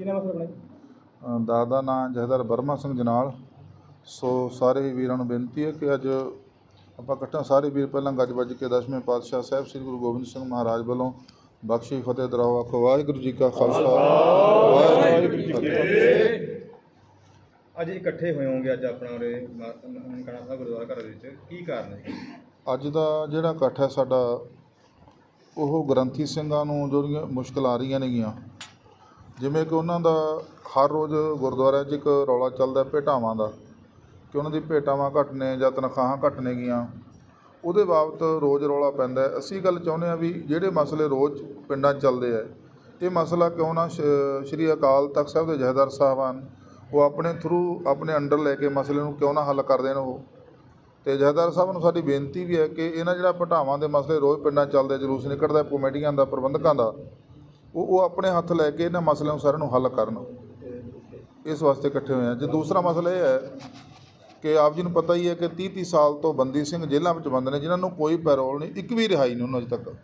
ਕੀ ਨਾਮ ਹੈ ਸਰ ਆਪਣਾ ਜੀ? ਅ, ਦਾ ਦਾ ਨਾਂ ਜਹਦਰ ਬਰਮਾ ਸਿੰਘ ਜਨਾਲ। ਸੋ ਸਾਰੇ ਹੀ ਵੀਰਾਂ ਨੂੰ ਬੇਨਤੀ ਹੈ ਕਿ ਅੱਜ ਆਪਾਂ ਇਕੱਠਾ ਸਾਰੇ ਵੀਰ ਪਹਿਲਾਂ ਗੱਜ ਵੱਜ ਕੇ ਦਸਵੇਂ ਪਾਤਸ਼ਾਹ ਸਾਹਿਬ ਸ੍ਰੀ ਗੁਰੂ ਗੋਬਿੰਦ ਸਿੰਘ ਮਹਾਰਾਜ ਵੱਲੋਂ ਬਖਸ਼ੀ ਫਤਿਹ ਦਰਾਓ। ਆਖੋ ਵਾਹਿਗੁਰੂ ਜੀ ਕਾ ਖਾਲਸਾ। ਵਾਹਿਗੁਰੂ ਜੀ ਕੀ ਫਤਿਹ। ਅੱਜ ਇਕੱਠੇ ਹੋਏ ਹੋਗੇ ਅੱਜ ਆਪਣਾ ਉਰੇ ਨਨਕਾਣਾ ਸਾਹਿਬ ਗੁਰਦੁਆਰਾ ਘਰ ਵਿੱਚ। ਕੀ ਕਾਰਨ ਹੈ? ਅੱਜ ਦਾ ਜਿਹੜਾ ਇਕੱਠ ਹੈ ਸਾਡਾ ਉਹ ਗ੍ਰੰਥੀ ਸਿੰਘਾਂ ਨੂੰ ਜਿਹੜੀਆਂ ਮੁਸ਼ਕਲ ਆ ਰਹੀਆਂ ਨੇਗੀਆਂ। ਜਿਵੇਂ ਕਿ ਉਹਨਾਂ ਦਾ ਹਰ ਰੋਜ਼ ਗੁਰਦੁਆਰਿਆਂ 'ਚ ਇੱਕ ਰੌਲਾ ਚੱਲਦਾ ਭੇਟਾਵਾਂ ਦਾ ਕਿ ਉਹਨਾਂ ਦੀ ਭੇਟਾਵਾਂ ਘੱਟ ਨੇ ਜਾਂ ਤਨਖਾਹਾਂ ਘੱਟ ਨੇਗੀਆਂ ਉਹਦੇ ਬਾਬਤ ਰੋਜ਼ ਰੌਲਾ ਪੈਂਦਾ ਅਸੀਂ ਗੱਲ ਚਾਹੁੰਦੇ ਹਾਂ ਵੀ ਜਿਹੜੇ ਮਸਲੇ ਰੋਜ਼ ਪਿੰਡਾਂ 'ਚ ਚੱਲਦੇ ਆ, ਇਹ ਮਸਲਾ ਕਿਉਂ ਨਾ ਸ਼੍ਰੀ ਅਕਾਲ ਤਖਤ ਸਾਹਿਬ ਦੇ ਜਹੇਦਾਰ ਸਾਹਿਬਾਨ ਉਹ ਆਪਣੇ ਥਰੂ ਆਪਣੇ ਅੰਡਰ ਲੈ ਕੇ ਮਸਲੇ ਨੂੰ ਕਿਉਂ ਨਾ ਹੱਲ ਕਰ ਦੇਣ ਉਹ। ਤੇ ਜਹੇਦਾਰ ਸਾਹਿਬ ਨੂੰ ਸਾਡੀ ਬੇਨਤੀ ਵੀ ਹੈ ਕਿ ਇਹਨਾਂ ਜਿਹੜਾ ਪਟਾਵਾਂ ਦੇ ਮਸਲੇ ਰੋਜ਼ ਪਿੰਡਾਂ 'ਚ ਚੱਲਦੇ ਜਲੂਸ ਨਿਕਲਦਾ ਕਮੇਟੀਆਂ ਦਾ, ਪ੍ਰਬੰਧਕਾਂ ਦਾ ਉਹ ਉਹ ਆਪਣੇ ਹੱਥ ਲੈ ਕੇ ਇਹਨਾਂ ਮਸਲਿਆਂ ਨੂੰ ਸਾਰਿਆਂ ਨੂੰ ਹੱਲ ਕਰਨ। ਇਸ ਵਾਸਤੇ ਇਕੱਠੇ ਹੋਏ ਆ। ਜੇ ਦੂਸਰਾ ਮਸਲਾ ਇਹ ਹੈ ਕਿ ਆਪ ਜੀ ਨੂੰ ਪਤਾ ਹੀ ਹੈ ਕਿ 30 30 ਸਾਲ ਤੋਂ ਬੰਦੀ ਸਿੰਘ ਜੇਲ੍ਹਾਂ ਵਿੱਚ ਬੰਦ ਨੇ, ਜਿਨ੍ਹਾਂ ਨੂੰ ਕੋਈ ਪੈਰੋਲ ਨਹੀਂ, ਇੱਕ ਵੀ ਰਿਹਾਈ ਨਹੀਂ ਉਹਨਾਂ ਅਜੇ ਤੱਕ।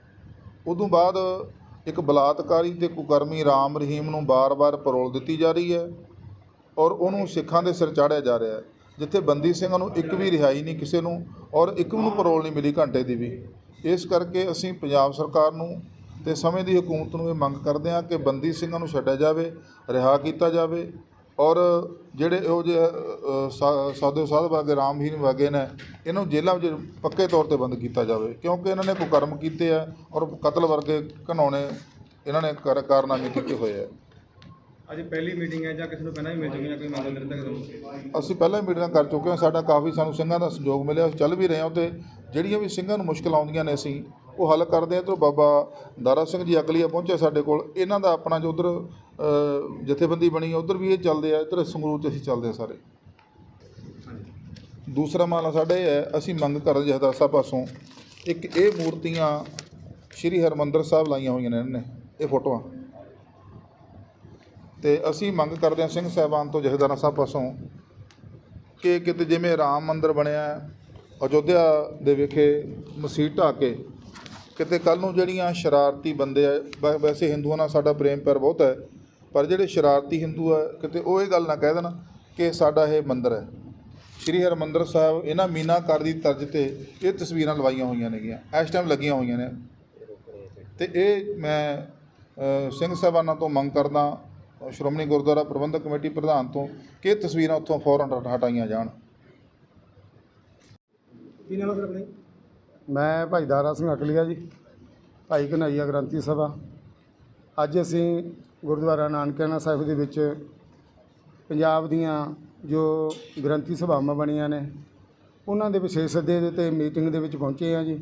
ਉਦੋਂ ਬਾਅਦ ਇੱਕ ਬਲਾਤਕਾਰੀ ਤੇ ਕੁਕਰਮੀ ਰਾਮ ਰਹੀਮ ਨੂੰ ਬਾਰ-ਬਾਰ ਪੈਰੋਲ ਦਿੱਤੀ ਜਾ ਰਹੀ ਹੈ ਔਰ ਉਹਨੂੰ ਸਿੱਖਾਂ ਦੇ ਸਿਰ ਚਾੜਿਆ ਜਾ ਰਿਹਾ ਹੈ, ਜਿੱਥੇ ਬੰਦੀ ਸਿੰਘਾਂ ਨੂੰ ਇੱਕ ਵੀ ਰਿਹਾਈ ਨਹੀਂ ਕਿਸੇ ਨੂੰ ਔਰ ਇੱਕ ਨੂੰ ਪੈਰੋਲ ਨਹੀਂ ਮਿਲੀ ਘੰਟੇ ਦੀ ਵੀ। ਇਸ ਕਰਕੇ ਅਸੀਂ ਪੰਜਾਬ ਸਰਕਾਰ ਨੂੰ ਤੇ ਸਮੇਂ ਦੀ ਹਕੂਮਤ ਨੂੰ ਇਹ ਮੰਗ ਕਰਦੇ ਹਾਂ ਕਿ ਬੰਦੀ ਸਿੰਘਾਂ ਨੂੰ ਛੱਡਿਆ ਜਾਵੇ ਰਿਹਾ ਕੀਤਾ ਜਾਵੇ ਔਰ ਜਿਹੜੇ ਇਹੋ ਜਿਹੇ ਸਾਧੂ ਸਾਧ ਵਰਗੇ ਰਾਮਹੀਨ ਵਰਗੇ ਨੇ ਇਹਨਾਂ ਨੂੰ ਜੇਲ੍ਹਾਂ ਵਿੱਚ ਪੱਕੇ ਤੌਰ ਤੇ ਬੰਦ ਕੀਤਾ ਜਾਵੇ ਕਿਉਂਕਿ ਇਹਨਾਂ ਨੇ ਕੁਕਰਮ ਕੀਤੇ ਆ ਔਰ ਕਤਲ ਵਰਗੇ ਘਿਨਾਉਣੇ ਇਹਨਾਂ ਨੇ ਕਰ- ਕਾਰਨਾਮੇ ਕੀਤੇ ਹੋਏ ਆ। ਅੱਜ ਪਹਿਲੀ ਮੀਟਿੰਗ ਹੈ ਜਾਂ ਕਿਸੇ ਨੂੰ ਪਹਿਲਾਂ ਹੀ ਮਿਲ ਚੁੱਕੀ ਜਾਂ ਕੋਈ ਮੰਗ ਦਿੱਤਾ ਤੁਹਾਨੂੰ? ਅਸੀਂ ਪਹਿਲਾਂ ਹੀ ਮੀਟਿੰਗਾਂ ਕਰ ਚੁੱਕੇ ਹਾਂ ਸਾਡਾ ਕਾਫੀ ਸਾਨੂੰ ਸਿੰਘਾਂ ਦਾ ਸਹਿਯੋਗ ਮਿਲਿਆ ਅਸੀਂ ਚੱਲ ਵੀ ਰਹੇ ਹਾਂ ਤੇ ਜਿਹੜੀਆਂ ਵੀ ਸਿੰਘਾਂ ਨੂੰ ਮੁਸ਼ਕਲ ਆਉਂਦੀਆਂ ਨੇ ਅਸੀਂ ਉਹ ਹੱਲ ਕਰਦੇ ਆ ਤੇ ਬਾਬਾ ਦਾਰਾ ਸਿੰਘ ਜੀ ਅਕਲੀਆ ਪਹੁੰਚੇ ਸਾਡੇ ਕੋਲ। ਇਹਨਾਂ ਦਾ ਆਪਣਾ ਜੋ ਉਧਰ ਜਥੇਬੰਦੀ ਬਣੀ ਹੈ ਉਧਰ ਵੀ ਇਹ ਚੱਲਦੇ ਆ, ਇੱਧਰ ਸੰਗਰੂਰ 'ਚ ਅਸੀਂ ਚੱਲਦੇ ਆ ਸਾਰੇ। ਦੂਸਰਾ ਮਾਮਲਾ ਸਾਡਾ ਇਹ ਹੈ, ਅਸੀਂ ਮੰਗ ਕਰਦੇ ਜਹਦਾਰ ਸਾਹਿਬ ਪਾਸੋਂ, ਇੱਕ ਇਹ ਮੂਰਤੀਆਂ ਸ਼੍ਰੀ ਹਰਮੰਦਰ ਸਾਹਿਬ ਲਾਈਆਂ ਹੋਈਆਂ ਨੇ ਇਹਨਾਂ ਨੇ ਇਹ ਫੋਟੋਆਂ। ਤੇ ਅਸੀਂ ਮੰਗ ਕਰਦੇ ਹਾਂ ਸਿੰਘ ਸਾਹਿਬਾਨ ਤੋਂ ਜਥੇਦਾਰਾਂ ਸਾਹਿਬ ਪਾਸੋਂ ਕਿ ਕਿਤੇ ਜਿਵੇਂ ਰਾਮ ਮੰਦਰ ਬਣਿਆ, ਅਯੋਧਿਆ ਦੇ ਵਿਖੇ ਮਸੀਤ ਢਾਹ ਕੇ ਕਿਤੇ ਕੱਲ ਨੂੰ ਜਿਹੜੀਆਂ ਸ਼ਰਾਰਤੀ ਬੰਦੇ ਆ, ਵੈ- ਵੈਸੇ ਹਿੰਦੂਆਂ ਨਾਲ ਸਾਡਾ ਪ੍ਰੇਮ ਪਿਆਰ ਬਹੁਤ ਹੈ, ਪਰ ਜਿਹੜੇ ਸ਼ਰਾਰਤੀ ਹਿੰਦੂ ਆ, ਕਿਤੇ ਉਹ ਇਹ ਗੱਲ ਨਾ ਕਹਿ ਦੇਣ ਕਿ ਸਾਡਾ ਇਹ ਮੰਦਿਰ ਹੈ। ਸ਼੍ਰੀ ਹਰਿਮੰਦਰ ਸਾਹਿਬ ਇਹਨਾਂ ਮੀਨਾਕਾਰ ਦੀ ਤਰਜ਼ ਤੇ ਇਹ ਤਸਵੀਰਾਂ ਲਵਾਈਆਂ ਹੋਈਆਂ ਨੇਗੀਆਂ, ਇਸ ਟਾਈਮ ਲੱਗੀਆਂ ਹੋਈਆਂ ਨੇ। ਤੇ ਇਹ ਮੈਂ ਸਿੰਘ ਸਾਹਿਬਾਨਾਂ ਤੋਂ ਮੰਗ ਕਰਦਾ, ਸ਼੍ਰੋਮਣੀ ਗੁਰਦੁਆਰਾ ਪ੍ਰਬੰਧਕ ਕਮੇਟੀ ਪ੍ਰਧਾਨ ਤੋਂ ਕਿ ਇਹ ਤਸਵੀਰਾਂ ਉੱਥੋਂ ਫੌਰਨ ਹਟਾਈਆਂ ਜਾਣ। ਕੀ ਨਾਮ ਹੈ ਆਪਣਾ ਮੈਂ ਭਾਈ ਦਾਰਾ ਸਿੰਘ ਅਕਲੀਆ ਜੀ, ਭਾਈ ਕਨਈਆ ਗ੍ਰੰਥੀ ਸਭਾ। ਅੱਜ ਅਸੀਂ ਗੁਰਦੁਆਰਾ ਨਾਨਕਿਆਣਾ ਸਾਹਿਬ ਦੇ ਵਿੱਚ ਪੰਜਾਬ ਦੀਆਂ ਜੋ ਗ੍ਰੰਥੀ ਸਭਾਵਾਂ ਬਣੀਆਂ ਨੇ, ਉਹਨਾਂ ਦੇ ਵਿਸ਼ੇਸ਼ ਸੱਦੇ ਦੇ ਤੇ ਮੀਟਿੰਗ ਦੇ ਵਿੱਚ ਪਹੁੰਚੇ ਹਾਂ ਜੀ,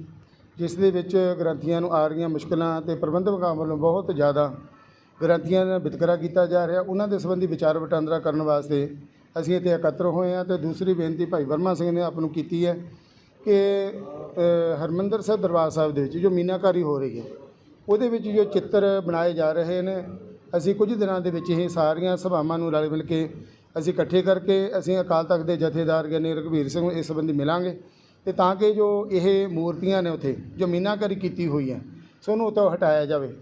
ਜਿਸ ਦੇ ਵਿੱਚ ਗ੍ਰੰਥੀਆਂ ਨੂੰ ਆ ਰਹੀਆਂ ਮੁਸ਼ਕਲਾਂ ਤੇ ਪ੍ਰਬੰਧਕਾਂ ਵੱਲੋਂ ਬਹੁਤ ਜ਼ਿਆਦਾ ਗ੍ਰੰਥੀਆਂ ਦਾ ਵਿਤਕਰਾ ਕੀਤਾ ਜਾ ਰਿਹਾ। ਉਹਨਾਂ ਦੇ ਸੰਬੰਧੀ ਵਿਚਾਰ ਵਟਾਂਦਰਾ ਕਰਨ ਵਾਸਤੇ ਅਸੀਂ ਇੱਥੇ ਇਕੱਤਰ ਹੋਏ ਹਾਂ ਤੇ ਦੂਸਰੀ ਬੇਨਤੀ ਭਾਈ ਵਰਮਾ ਸਿੰਘ ਨੇ ਆਪ ਨੂੰ ਕੀਤੀ ਹੈ ਕਿ ਹਰਿਮੰਦਰ ਸਾਹਿਬ ਦਰਬਾਰ ਸਾਹਿਬ ਦੇ ਵਿੱਚ ਜੋ ਮੀਨਾਕਾਰੀ ਹੋ ਰਹੀ ਹੈ ਉਹਦੇ ਵਿੱਚ ਜੋ ਚਿੱਤਰ ਬਣਾਏ ਜਾ ਰਹੇ ਨੇ ਅਸੀਂ ਕੁਝ ਦਿਨਾਂ ਦੇ ਵਿੱਚ ਇਹ ਸਾਰੀਆਂ ਸਭਾਵਾਂ ਨੂੰ ਰਲ ਮਿਲ ਕੇ ਅਸੀਂ ਇਕੱਠੇ ਕਰਕੇ ਅਸੀਂ ਅਕਾਲ ਤਖਤ ਦੇ ਜਥੇਦਾਰ ਗਿਆਨੀ ਰਘਵੀਰ ਸਿੰਘ ਨੂੰ ਇਸ ਸੰਬੰਧੀ ਮਿਲਾਂਗੇ। ਤੇ ਤਾਂ ਕਿ ਜੋ ਇਹ ਮੂਰਤੀਆਂ ਨੇ ਉੱਥੇ ਜੋ ਮੀਨਾਕਾਰੀ ਕੀਤੀ ਹੋਈ ਹੈ ਸੋ ਉਹਨੂੰ ਉੱਥੋਂ ਹਟਾਇਆ ਜਾਵੇ।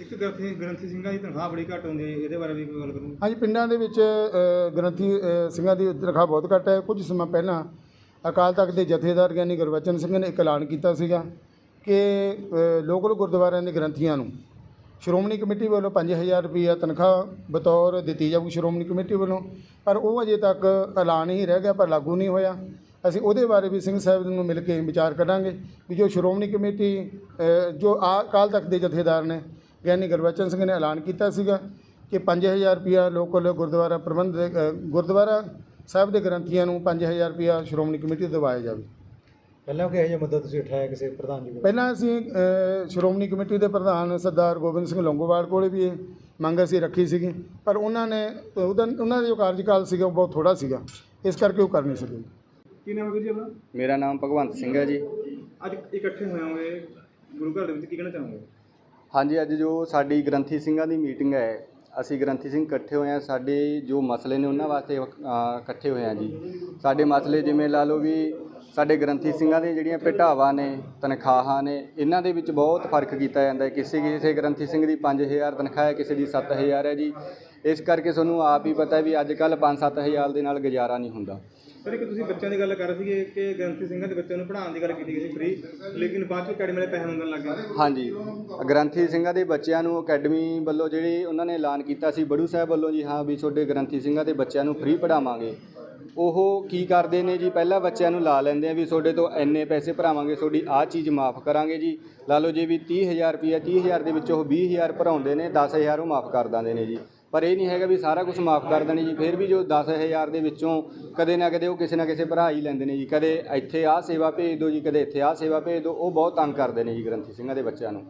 ਇੱਕ ਗ੍ਰੰਥੀ ਗ੍ਰੰਥੀ ਸਿੰਘਾਂ ਦੀ ਤਨਖਾਹ ਬੜੀ ਘੱਟ ਹੁੰਦੀ ਹੈ ਇਹਦੇ ਬਾਰੇ ਵੀ ਕੋਈ ਗੱਲ ਕਰੂੰ? ਹਾਂਜੀ ਪਿੰਡਾਂ ਦੇ ਵਿੱਚ ਗ੍ਰੰਥੀ ਸਿੰਘਾਂ ਦੀ ਤਨਖਾਹ ਬਹੁਤ ਘੱਟ ਹੈ। ਕੁਝ ਸਮਾਂ ਪਹਿਲਾਂ ਅਕਾਲ ਤਖਤ ਦੇ ਜਥੇਦਾਰ ਗਿਆਨੀ ਗੁਰਬਚਨ ਸਿੰਘ ਨੇ ਇੱਕ ਐਲਾਨ ਕੀਤਾ ਸੀਗਾ ਕਿ ਲੋਕਲ ਗੁਰਦੁਆਰਿਆਂ ਦੇ ਗ੍ਰੰਥੀਆਂ ਨੂੰ ਸ਼੍ਰੋਮਣੀ ਕਮੇਟੀ ਵੱਲੋਂ 5000 ਰੁਪਈਆ ਤਨਖਾਹ ਬਤੌਰ ਦਿੱਤੀ ਜਾਊਗੀ ਸ਼੍ਰੋਮਣੀ ਕਮੇਟੀ ਵੱਲੋਂ। ਪਰ ਉਹ ਅਜੇ ਤੱਕ ਐਲਾਨ ਹੀ ਰਹਿ ਗਿਆ ਪਰ ਲਾਗੂ ਨਹੀਂ ਹੋਇਆ। ਅਸੀਂ ਉਹਦੇ ਬਾਰੇ ਵੀ ਸਿੰਘ ਸਾਹਿਬ ਨੂੰ ਮਿਲ ਕੇ ਵਿਚਾਰ ਕਰਾਂਗੇ ਵੀ ਜੋ ਸ਼੍ਰੋਮਣੀ ਕਮੇਟੀ ਜੋ ਆ ਅਕਾਲ ਤਖਤ ਦੇ ਜਥੇਦਾਰ ਨੇ, ਗਿਆਨੀ ਗੁਰਬਚਨ ਸਿੰਘ ਨੇ ਐਲਾਨ ਕੀਤਾ ਸੀਗਾ ਕਿ 5000 ਰੁਪਿਆ ਲੋਕਲ ਗੁਰਦੁਆਰਾ ਪ੍ਰਬੰਧ ਗੁਰਦੁਆਰਾ ਸਾਹਿਬ ਦੇ ਗ੍ਰੰਥੀਆਂ ਨੂੰ 5000 ਰੁਪਿਆ ਸ਼੍ਰੋਮਣੀ ਕਮੇਟੀ ਤੋਂ ਦਿਵਾਇਆ ਜਾਵੇ। ਪਹਿਲਾਂ ਕਿ ਇਹ ਜਿਹਾ ਮੁੱਦਾ ਤੁਸੀਂ ਉਠਾਇਆ ਕਿਸੇ ਪ੍ਰਧਾਨ ਜੀ ਪਹਿਲਾਂ ਅਸੀਂ ਅ, ਸ਼੍ਰੋਮਣੀ ਕਮੇਟੀ ਦੇ ਪ੍ਰਧਾਨ ਸਰਦਾਰ ਗੋਬਿੰਦ ਸਿੰਘ ਲੌਂਗੋਵਾਲ ਕੋਲੇ ਵੀ ਇਹ ਮੰਗ ਅਸੀਂ ਰੱਖੀ ਸੀਗੀ ਪਰ ਉਹਨਾਂ ਨੇ ਉਹਦਾ ਉਹਨਾਂ ਦਾ ਜੋ ਕਾਰਜਕਾਲ ਸੀਗਾ ਉਹ ਬਹੁਤ ਥੋੜਾ ਸੀਗਾ ਇਸ ਕਰਕੇ ਉਹ ਕਰ ਨਹੀਂ ਸਕੇ। ਕੀ ਨਾਮ ਹੈ ਵੀਰ ਜੀ ਆਪਣਾ? ਮੇਰਾ ਨਾਮ ਭਗਵੰਤ ਸਿੰਘ ਹੈ ਜੀ। ਅੱਜ ਇਕੱਠੇ ਹੋਏ ਹੋਗੇ ਗੁਰੂ ਘਰ ਦੇ ਵਿੱਚ ਕੀ ਕਹਿਣਾ ਚਾਹੋਗੇ? ਹਾਂਜੀ ਅੱਜ ਜੋ ਸਾਡੀ ਗ੍ਰੰਥੀ ਸਿੰਘਾਂ ਦੀ ਮੀਟਿੰਗ ਹੈ ਅਸੀਂ ਗ੍ਰੰਥੀ ਸਿੰਘ ਇਕੱਠੇ ਹੋਏ ਹਾਂ ਸਾਡੇ ਜੋ ਮਸਲੇ ਨੇ ਉਹਨਾਂ ਵਾਸਤੇ ਅ, ਇਕੱਠੇ ਹੋਏ ਹਾਂ ਜੀ। ਸਾਡੇ ਮਸਲੇ ਜਿਵੇਂ ਲਾ ਲਓ ਵੀ ਸਾਡੇ ਗ੍ਰੰਥੀ ਸਿੰਘਾਂ ਦੀਆਂ ਜਿਹੜੀਆਂ ਭੇਟਾਵਾਂ ਨੇ ਤਨਖਾਹਾਂ ਨੇ ਇਹਨਾਂ ਦੇ ਵਿੱਚ ਬਹੁਤ ਫ਼ਰਕ ਕੀਤਾ ਜਾਂਦਾ ਹੈ। ਕਿਸੇ ਕਿਸੇ ਗ੍ਰੰਥੀ ਸਿੰਘ ਦੀ 5000 ਤਨਖਾਹ ਹੈ ਕਿਸੇ ਦੀ 7000 ਹੈ ਜੀ। ਇਸ ਕਰਕੇ ਤੁਹਾਨੂੰ ਆਪ ਹੀ ਪਤਾ ਹੈ ਵੀ ਅੱਜ ਕੱਲ 5-7000 ਦੇ ਨਾਲ ਗੁਜ਼ਾਰਾ ਨਹੀਂ ਹੁੰਦਾ। ਸਰ, ਇੱਕ ਤੁਸੀਂ ਬੱਚਿਆਂ ਦੀ ਗੱਲ ਕਰ ਰਹੇ ਸੀਗੇ ਕਿ ਗ੍ਰੰਥੀ ਸਿੰਘਾਂ ਦੇ ਬੱਚਿਆਂ ਨੂੰ ਪੜ੍ਹਾਉਣ ਦੀ ਗੱਲ ਕੀਤੀ ਗਈ ਸੀ ਫ੍ਰੀ ਲੇਕਿਨ ਬਾਅਦ ਚ ਅਕੈਡਮੀ ਵਾਲੇ ਪੈਸੇ ਮੰਗਣ ਲੱਗ ਗਏ। ਹਾਂਜੀ। ਗ੍ਰੰਥੀ ਸਿੰਘਾਂ ਦੇ ਬੱਚਿਆਂ ਨੂੰ ਅਕੈਡਮੀ ਵੱਲੋਂ ਜਿਹੜੀ ਉਹਨਾਂ ਨੇ ਐਲਾਨ ਕੀਤਾ ਸੀ, ਬੜੂ ਸਾਹਿਬ ਵੱਲੋਂ ਜੀ, ਹਾਂ ਵੀ ਤੁਹਾਡੇ ਗ੍ਰੰਥੀ ਸਿੰਘਾਂ ਦੇ ਬੱਚਿਆਂ ਨੂੰ ਫ੍ਰੀ ਪੜ੍ਹਾਵਾਂਗੇ। ਉਹ ਕੀ ਕਰਦੇ ਨੇ ਜੀ? ਪਹਿਲਾਂ ਬੱਚਿਆਂ ਨੂੰ ਲਾ ਲੈਂਦੇ ਆ ਵੀ ਤੁਹਾਡੇ ਤੋਂ ਇੰਨੇ ਪੈਸੇ ਭਰਾਵਾਂਗੇ, ਤੁਹਾਡੀ ਆਹ ਚੀਜ਼ ਮਾਫ ਕਰਾਂਗੇ ਜੀ। ਲਾ ਲਓ ਜੇ ਵੀ 30000 ਰੁਪਏ 30000 ਦੇ ਵਿੱਚ ਉਹ 20000 ਭਰਾਉਂਦੇ ਨੇ 10000 ਉਹ ਮਾਫ ਕਰ ਦਿੰਦੇ ਨੇ ਜੀ। ਪਰ ਇਹ ਨਹੀਂ ਹੈਗਾ ਵੀ ਸਾਰਾ ਕੁਝ ਮਾਫ ਕਰ ਦੇਣੀ ਜੀ। ਫਿਰ ਵੀ ਜੋ 10000 ਦੇ ਵਿੱਚੋਂ ਕਦੇ ਨਾ ਕਦੇ ਉਹ ਕਿਸੇ ਨਾ ਕਿਸੇ ਭਰਾ ਹੀ ਲੈਂਦੇ ਨੇ ਜੀ। ਕਦੇ ਇੱਥੇ ਆਹ ਸੇਵਾ ਭੇਜ ਦਿਓ ਜੀ, ਕਦੇ ਇੱਥੇ ਆਹ ਸੇਵਾ ਭੇਜ ਦਿਓ। ਉਹ ਬਹੁਤ ਤੰਗ ਕਰਦੇ ਨੇ ਜੀ ਗ੍ਰੰਥੀ ਸਿੰਘਾਂ ਦੇ ਬੱਚਿਆਂ ਨੂੰ।